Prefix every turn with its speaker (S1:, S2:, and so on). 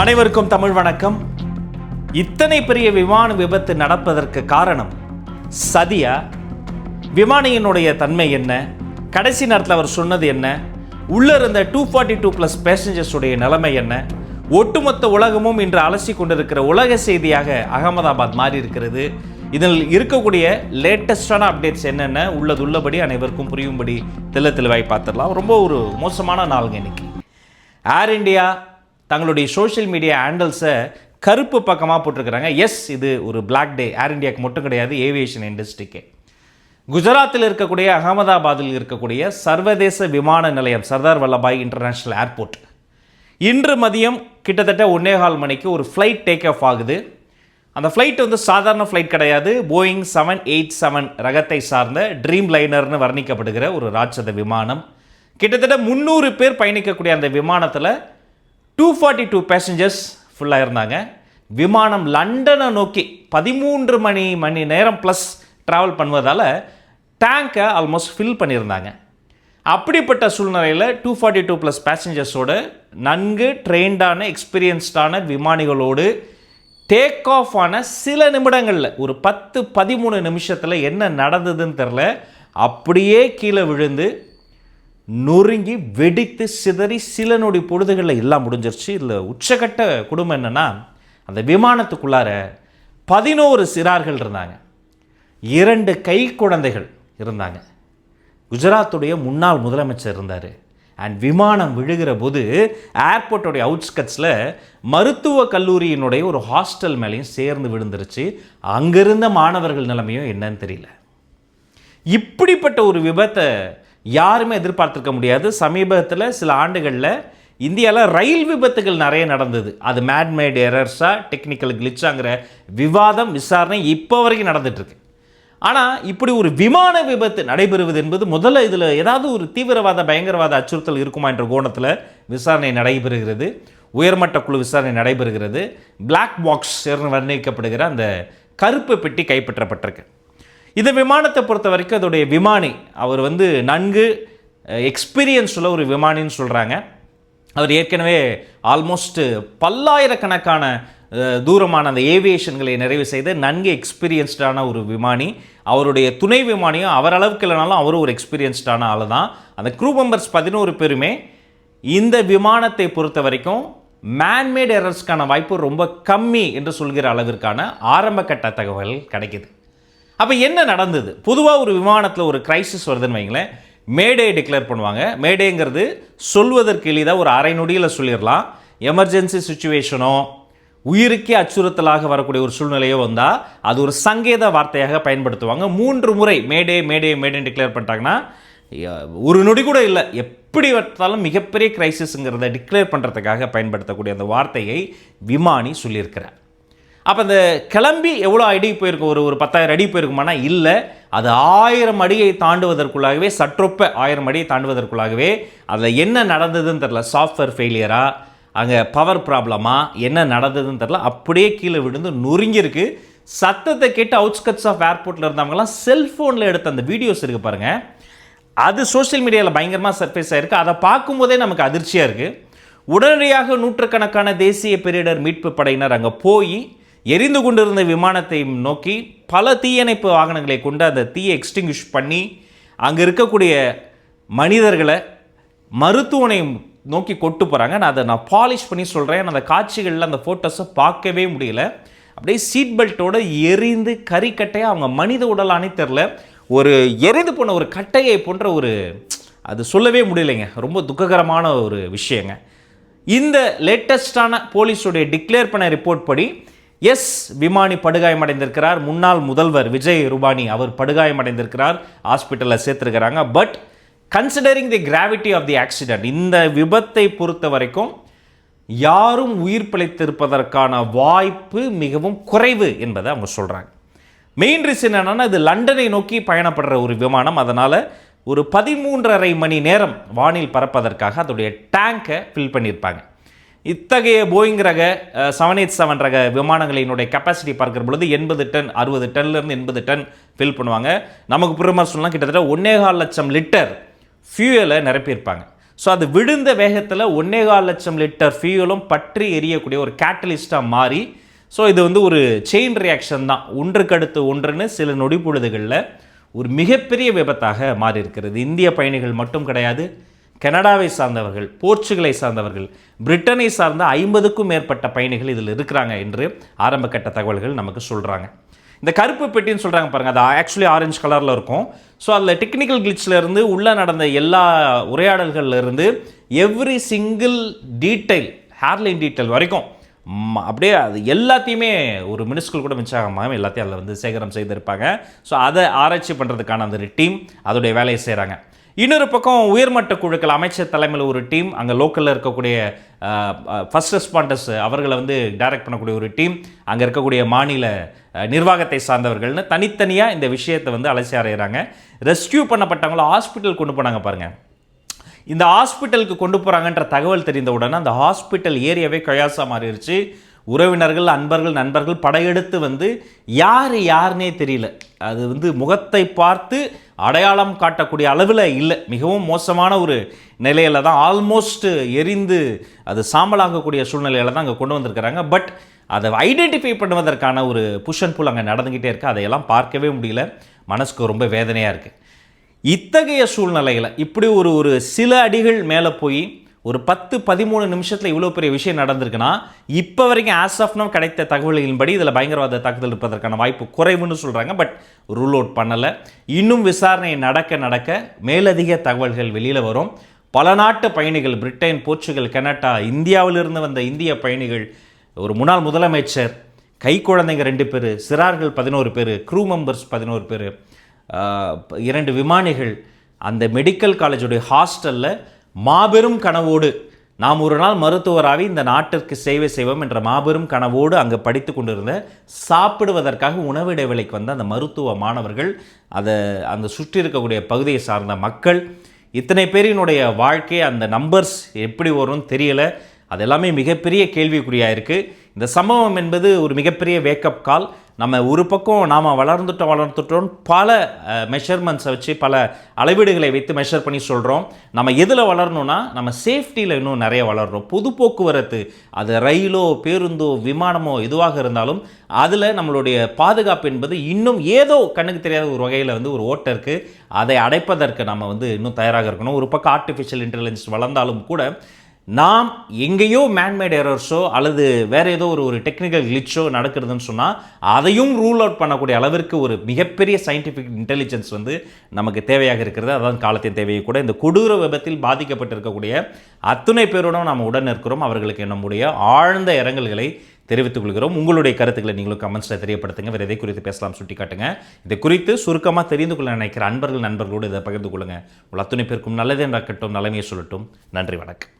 S1: அனைவருக்கும் தமிழ் வணக்கம். இத்தனை பெரிய விமான விபத்து நடப்பதற்கு காரணம் சதியா? விமானியினுடைய தன்மை என்ன? கடைசி நேரத்தில் அவர் சொன்னது என்ன? உள்ளே இருந்த டூ ஃபார்ட்டி டூ ப்ளஸ் பேசஞ்சர்ஸுடைய நிலைமை என்ன? ஒட்டுமொத்த உலகமும் இன்று அலசி கொண்டிருக்கிற உலக செய்தியாக அகமதாபாத் மாறி இருக்கிறது இதில் இருக்கக்கூடிய லேட்டஸ்டான அப்டேட்ஸ் என்னென்ன? உள்ளது உள்ளபடி அனைவருக்கும் புரியும்படி தெல்ல தெளிவாய் பார்த்துடலாம். ரொம்ப ஒரு மோசமான நாளுங்க இன்னைக்கு. ஏர் இண்டியா தங்களுடைய சோஷியல் மீடியா ஹேண்டல்ஸை கருப்பு பக்கமாக போட்டிருக்கிறாங்க. எஸ் இது ஒரு பிளாக் டே ஏர் இண்டியாவுக்கு மட்டும் கிடையாது ஏவியேஷன் இண்டஸ்ட்ரிக்கு குஜராத்தில் இருக்கக்கூடிய அகமதாபாத்தில் இருக்கக்கூடிய சர்வதேச விமான நிலையம் சர்தார் வல்லபாய் இன்டர்நேஷ்னல் ஏர்போர்ட் இன்று மதியம் கிட்டத்தட்ட ஒன்னேகால் மணிக்கு ஒரு ஃப்ளைட் டேக் ஆஃப் ஆகுது. அந்த ஃப்ளைட் வந்து சாதாரண ஃப்ளைட் கிடையாது. போயிங் செவன் எயிட் செவன் ரகத்தை சார்ந்த ட்ரீம் லைனர்னு வர்ணிக்கப்படுகிற ஒரு ராட்சத விமானம். கிட்டத்தட்ட முந்நூறு பேர் பயணிக்கக்கூடிய அந்த விமானத்தில் டூ ஃபார்ட்டி டூ பேசஞ்சர்ஸ் ஃபுல்லாக இருந்தாங்க. விமானம் லண்டனை நோக்கி பதிமூன்று மணி மணி நேரம் ப்ளஸ் ட்ராவல் பண்ணுவதால் டேங்கை ஆல்மோஸ்ட் ஃபில் பண்ணியிருந்தாங்க. அப்படிப்பட்ட சூழ்நிலையில் டூ ஃபார்ட்டி டூ ப்ளஸ் பேசஞ்சர்ஸோட நன்கு ட்ரெயின்டான எக்ஸ்பீரியன்ஸ்டான விமானிகளோடு டேக் ஆஃப் ஆன சில நிமிடங்களில் ஒரு பத்து பதிமூணு நிமிஷத்தில் என்ன நடந்ததுன்னு தெரில அப்படியே கீழே விழுந்து நொறுங்கி வெடித்து சிதறி சில நொடி பொழுதுகளில் எல்லாம் முடிஞ்சிருச்சு. இல்லை உச்சகட்ட குடும்பம் என்னென்னா அந்த விமானத்துக்குள்ளார பதினோரு சிறார்கள் இருந்தாங்க. இரண்டு கை குழந்தைகள் இருந்தாங்க. குஜராத்துடைய முன்னாள் முதலமைச்சர் இருந்தார். அண்ட் விமானம் விழுகிற போது ஏர்போர்ட்டோடைய அவுட்ஸ்கட்ஸில் மருத்துவ கல்லூரியினுடைய ஒரு ஹாஸ்டல் மேலேயும் சேர்ந்து விழுந்துருச்சு. அங்கிருந்த மாணவர்கள் நிலைமையும் என்னன்னு தெரியல. இப்படிப்பட்ட ஒரு விபத்தை யாருமே எதிர்பார்த்துருக்க முடியாது. சமீபத்தில் சில ஆண்டுகளில் இந்தியாவில் ரயில் விபத்துகள் நிறைய நடந்தது. அது மேட்மேட் எரர்ஸா டெக்னிக்கல் கிளிச்சாங்கிற விவாதம் விசாரணை இப்போ வரைக்கும் நடந்துகிட்ருக்கு ஆனால் இப்படி ஒரு விமான விபத்து நடைபெறுவது என்பது முதல்ல இதில் ஏதாவது ஒரு தீவிரவாத பயங்கரவாத அச்சுறுத்தல் இருக்குமா என்ற கோணத்தில் விசாரணை நடைபெறுகிறது. உயர்மட்ட குழு விசாரணை நடைபெறுகிறது. பிளாக் பாக்ஸ் வர்ணிக்கப்படுகிற அந்த கருப்பு பெட்டி கைப்பற்றப்பட்டிருக்கு. இந்த விமானத்தை பொறுத்த வரைக்கும் அதோடைய விமானி அவர் வந்து நன்கு எக்ஸ்பீரியன்ஸ் உள்ள ஒரு விமானின்னு சொல்கிறாங்க அவர் ஏற்கனவே ஆல்மோஸ்ட் பல்லாயிரக்கணக்கான தூரமான அந்த ஏவியேஷன்களை நிறைவு செய்த நன்கு எக்ஸ்பீரியன்ஸ்டான ஒரு விமானி. அவருடைய துணை விமானியும் அவர் அளவுக்கு இல்லைனாலும் அவரும் ஒரு எக்ஸ்பீரியன்ஸ்டான ஆள் தான். அந்த க்ரூ மெம்பர்ஸ் பதினோரு பேருமே இந்த விமானத்தை பொறுத்த வரைக்கும் மேன்மேட் எரர்ஸ்க்கான வாய்ப்பு ரொம்ப கம்மி என்று சொல்கிற அளவிற்கான ஆரம்பகட்ட தகவல் கிடைக்குது. அப்போ என்ன நடந்தது? பொதுவாக ஒரு விமானத்தில் ஒரு கிரைசிஸ் வருதுன்னு வைங்களேன். மேடே டிக்ளேர் பண்ணுவாங்க. மேடேங்கிறது சொல்வதற்கு எளிதாக ஒரு அரை நொடியில் சொல்லிடலாம். எமர்ஜென்சி சுச்சுவேஷனோ உயிருக்கே அச்சுறுத்தலாக வரக்கூடிய ஒரு சூழ்நிலையோ வந்தால் அது ஒரு சங்கேத வார்த்தையாக பயன்படுத்துவாங்க. மூன்று முறை மேடே மேடே மேடேன்னு டிக்ளேர் பண்ணிட்டாங்கன்னா ஒரு நொடி கூட இல்லை. எப்படி பார்த்தாலும் மிகப்பெரிய கிரைசிஸுங்கிறத டிக்ளேர் பண்ணுறதுக்காக பயன்படுத்தக்கூடிய அந்த வார்த்தையை விமானி சொல்லியிருக்கிறார். அப்போ அந்த கிளம்பி எவ்வளோ அடி போயிருக்கும் ஒரு ஒரு பத்தாயிரம் அடி போயிருக்குமானா? இல்லை. அது ஆயிரம் அடியை தாண்டுவதற்குள்ளாகவே சற்றொப்ப ஆயிரம் அடியை தாண்டுவதற்குள்ளாகவே அதில் என்ன நடந்ததுன்னு தெரில சாஃப்ட்வேர் ஃபெயிலியரா அங்கே பவர் ப்ராப்ளமாக என்ன நடந்ததுன்னு தெரில அப்படியே கீழே விழுந்து நொறுங்கியிருக்கு. சத்தத்தை கேட்டு அவுட்ஸ்கட்ஸ் ஆஃப் ஏர்போர்ட்டில் இருந்தவங்கலாம் செல்ஃபோனில் எடுத்த அந்த வீடியோஸ் இருக்குது பாருங்கள் அது சோஷியல் மீடியாவில் பயங்கரமாக சர்ஃபேஸ் ஆகிருக்கு அதை பார்க்கும்போதே நமக்கு அதிர்ச்சியாக இருக்குது உடனடியாக நூற்றுக்கணக்கான தேசிய பேரிடர் மீட்பு படையினர் அங்கே போய் எரிந்து கொண்டிருந்த விமானத்தை நோக்கி பல தீயணைப்பு வாகனங்களை கொண்டு அந்த தீயை எக்ஸ்டிங்விஷ் பண்ணி அங்கே இருக்கக்கூடிய மனிதர்களை மருத்துவனை நோக்கி கொட்டு போகிறாங்க நான் அதை நான் பாலிஷ் பண்ணி சொல்கிறேன் அந்த காட்சிகளில் அந்த ஃபோட்டோஸை பார்க்கவே முடியல. அப்படியே சீட் பெல்ட்டோட எரிந்து கறிக்கட்டையாக அவங்க மனித உடலானே தெரில ஒரு எரிந்து போன ஒரு கட்டையை போன்ற ஒரு அது சொல்லவே முடியலைங்க. ரொம்ப துக்ககரமான ஒரு விஷயங்க. இந்த லேட்டஸ்டான போலீஸுடைய டிக்ளேர் பண்ண ரிப்போர்ட் படி எஸ் விமானி படுகாயமடைந்திருக்கிறார். முன்னாள் முதல்வர் விஜய் ரூபானி அவர் படுகாயமடைந்திருக்கிறார். ஹாஸ்பிட்டலில் சேர்த்துருக்கிறாங்க. But considering the gravity of the accident இந்த விபத்தை பொறுத்த வரைக்கும் யாரும் உயிர் பிழைத்திருப்பதற்கான வாய்ப்பு மிகவும் குறைவு என்பதை அவங்க சொல்கிறாங்க மெயின் ரீசன் என்னென்னா இது லண்டனை நோக்கி பயணப்படுற ஒரு விமானம். அதனால் ஒரு பதிமூன்றரை மணி நேரம் வானில் பறப்பதற்காக அதோடைய டேங்கை ஃபில் பண்ணியிருப்பாங்க. இத்தகைய போயிங் ரக செவன் எயிட் செவன் ரக விமானங்களினுடைய கெப்பாசிட்டி பார்க்குற பொழுது எண்பது டன் அறுபது டன்லேருந்து எண்பது டன் ஃபில் பண்ணுவாங்க. நமக்கு புறமா சொல்லலாம் கிட்டத்தட்ட ஒன்னேகால் லட்சம் லிட்டர் ஃபியூயலை நிரப்பியிருப்பாங்க. ஸோ அது விழுந்த வேகத்தில் ஒன்னேகால் லட்சம் லிட்டர் ஃபியூயலும் பற்றி எரியக்கூடிய ஒரு கேட்டலிஸ்ட்டாக மாறி ஸோ இது வந்து ஒரு செயின் ரியாக்ஷன் தான். ஒன்றுக்கடுத்து ஒன்றுன்னு சில நொடி பொழுதுகளில் ஒரு மிகப்பெரிய விபத்தாக மாறி இருக்கிறது இந்திய பயணிகள் மட்டும் கிடையாது கனடாவை சார்ந்தவர்கள் போர்ச்சுகலை சார்ந்தவர்கள் பிரிட்டனை சார்ந்த ஐம்பதுக்கும் மேற்பட்ட பயணிகள் இதில் இருக்கிறாங்க என்று ஆரம்ப கட்ட தகவல்கள் நமக்கு சொல்கிறாங்க இந்த கருப்பு பெட்டின்னு சொல்கிறாங்க பாருங்கள் அது ஆக்சுவலி ஆரஞ்சு கலரில் இருக்கும். ஸோ அதில் டெக்னிக்கல் கிளிச்சிலேருந்து உள்ளே நடந்த எல்லா உரையாடல்கள்லேருந்து every single detail hairline detail வரைக்கும் அப்படியே அது எல்லாத்தையுமே ஒரு மினிஸ்கல் கூட மிச்சாகாமல் எல்லாத்தையும் அதில் வந்து சேகரம் செய்திருப்பாங்க. ஸோ அதை ஆராய்ச்சி பண்ணுறதுக்கான அந்த டீம் அதோடைய வேலையை செய்கிறாங்க இன்னொரு பக்கம் உயர்மட்ட குழுக்கள் அமைச்சர் தலைமையில் ஒரு டீம் அங்கே லோக்கலில் இருக்கக்கூடிய ஃபஸ்ட் ரெஸ்பாண்டர்ஸ் அவர்களை வந்து டைரக்ட் பண்ணக்கூடிய ஒரு டீம் அங்கே இருக்கக்கூடிய மாநில நிர்வாகத்தை சார்ந்தவர்கள்னு தனித்தனியாக இந்த விஷயத்தை வந்து அலசி அறையிறாங்க. ரெஸ்கியூ பண்ணப்பட்டவங்கள ஹாஸ்பிட்டல் கொண்டு போனாங்க பாருங்கள் இந்த ஹாஸ்பிட்டலுக்கு கொண்டு போகிறாங்கன்ற தகவல் தெரிந்த உடனே அந்த ஹாஸ்பிட்டல் ஏரியாவே கயாசா மாறிடுச்சு உறவினர்கள் அன்பர்கள் நண்பர்கள் படையெடுத்து வந்து யார் யாருனே தெரியல. அது வந்து முகத்தை பார்த்து அடையாளம் காட்டக்கூடிய அளவில் இல்லை. மிகவும் மோசமான ஒரு நிலையில தான் ஆல்மோஸ்ட் எரிந்து அது சாம்பலாகக்கூடிய சூழ்நிலையில் தான் அங்கே கொண்டு வந்திருக்கிறாங்க. பட் அதை ஐடென்டிஃபை பண்ணுவதற்கான ஒரு புஷ் அண்ட் புல் அங்கே நடந்துக்கிட்டே இருக்குது அதையெல்லாம் பார்க்கவே முடியல. மனசுக்கு ரொம்ப வேதனையாக இருக்குது இத்தகைய சூழ்நிலையில் இப்படி ஒரு ஒரு சில அடிகள் மேலே போய் ஒரு பத்து பதிமூணு நிமிஷத்தில் இவ்வளோ பெரிய விஷயம் நடந்திருக்குன்னா இப்போ வரைக்கும் ஆஸ் ஆஃப் நோ கிடைத்த தகவல்களின்படி இதில் பயங்கரவாத தாக்குதல் இருப்பதற்கான வாய்ப்பு குறைவுன்னு சொல்கிறாங்க பட் ரூல் அவுட் பண்ணலை. இன்னும் விசாரணை நடக்க நடக்க மேலதிக தகவல்கள் வெளியில் வரும். பல நாட்டு பயணிகள் பிரிட்டன் போர்ச்சுகல் கனடா இந்தியாவிலிருந்து வந்த இந்திய பயணிகள் ஒரு முன்னாள் முதலமைச்சர் கை குழந்தைங்க ரெண்டு பேர் சிறார்கள் பதினோரு பேர் க்ரூ மெம்பர்ஸ் பதினோரு பேர் இரண்டு விமானிகள் அந்த மெடிக்கல் காலேஜுடைய ஹாஸ்டலில் மாபெரும் கனவோடு நாம் ஒரு நாள் மருத்துவராகி இந்த நாட்டிற்கு சேவை செய்வோம் என்ற மாபெரும் கனவோடு அங்கே படித்து கொண்டிருந்த சாப்பிடுவதற்காக உணவு இடைவேளைக்கு வந்த அந்த மருத்துவ மாணவர்கள் அதை அந்த சுற்றி இருக்கக்கூடிய பகுதியை சார்ந்த மக்கள் இத்தனை பேரினுடைய வாழ்க்கை அந்த நம்பர்ஸ் எப்படி வரும்னு தெரியலை. அது எல்லாமே மிகப்பெரிய கேள்விக்குறியாக இருக்குது இந்த சம்பவம் என்பது ஒரு மிகப்பெரிய வேக்கப் கால் நம்ம ஒரு பக்கம் நாம் வளர்ந்துட்டோம் வளர்ந்துட்டோம் பல மெஷர்மெண்ட்ஸை வச்சு பல அளவீடுகளை வைத்து மெஷர் பண்ணி சொல்கிறோம் நம்ம எதில் வளரணும்னா நம்ம சேஃப்டியில் இன்னும் நிறைய வளர்கிறோம் பொது போக்குவரத்து அது ரயிலோ பேருந்தோ விமானமோ எதுவாக இருந்தாலும் அதில் நம்மளுடைய பாதுகாப்பு என்பது இன்னும் ஏதோ கண்ணுக்கு தெரியாத ஒரு வகையில் வந்து ஒரு ஓட்டை இருக்குது அதை அடைப்பதற்கு நம்ம வந்து இன்னும் தயாராக இருக்கணும். ஒரு பக்கம் ஆர்டிஃபிஷியல் இன்டெலிஜென்ஸ் வளர்ந்தாலும் கூட நாம் எங்கேயோ மேன்மேட் எரர்ஸோ அல்லது வேறு ஏதோ ஒரு ஒரு டெக்னிக்கல் கிளிச்சோ நடக்கிறதுன்னு சொன்னால் அதையும் ரூல் அவுட் பண்ணக்கூடிய அளவிற்கு ஒரு மிகப்பெரிய சயின்டிஃபிக் இன்டெலிஜென்ஸ் வந்து நமக்கு தேவையாக இருக்கிறது. அதான் காலத்தின் தேவையை கூட இந்த கொடூர விபத்தில் பாதிக்கப்பட்டிருக்கக்கூடிய அத்துணை பேரோடும் நாம் உடன் இருக்கிறோம் அவர்களுக்கு நம்முடைய ஆழ்ந்த இரங்கல்களை தெரிவித்துக் கொள்கிறோம். உங்களுடைய கருத்துக்களை நீங்களும் கமெண்ட்ஸில் தெரியப்படுத்துங்க. வேறு எதை குறித்து பேசலாம் சுட்டி காட்டுங்க இது குறித்து சுருக்கமாக தெரிந்து கொள்ள நினைக்கிற அன்பர்கள் நண்பர்களோடு இதை பகிர்ந்து கொள்ளுங்கள் உங்கள் அத்துணை பேருக்கும் நல்லதே நடக்கட்டும். நிலைமையை சொல்லட்டும். நன்றி வணக்கம்.